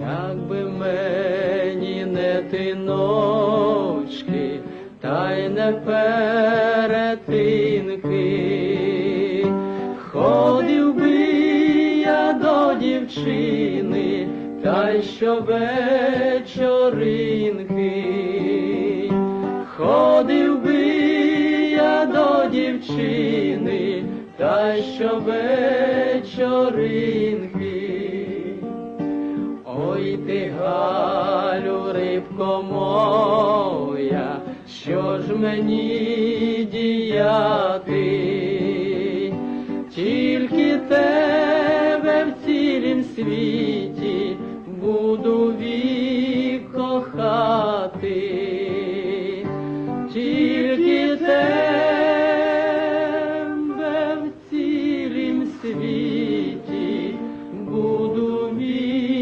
Якби мені не ти ночки, та й не перетинки, ходив би я до дівчини, та й щовечоринки, ходив би я до дівчини, та й щовечоринки. Ой ти, Галю, рибко моя, що ж мені діяти, тільки тебе в цілім світі буду вік кохати, тільки тебе в цілім світі.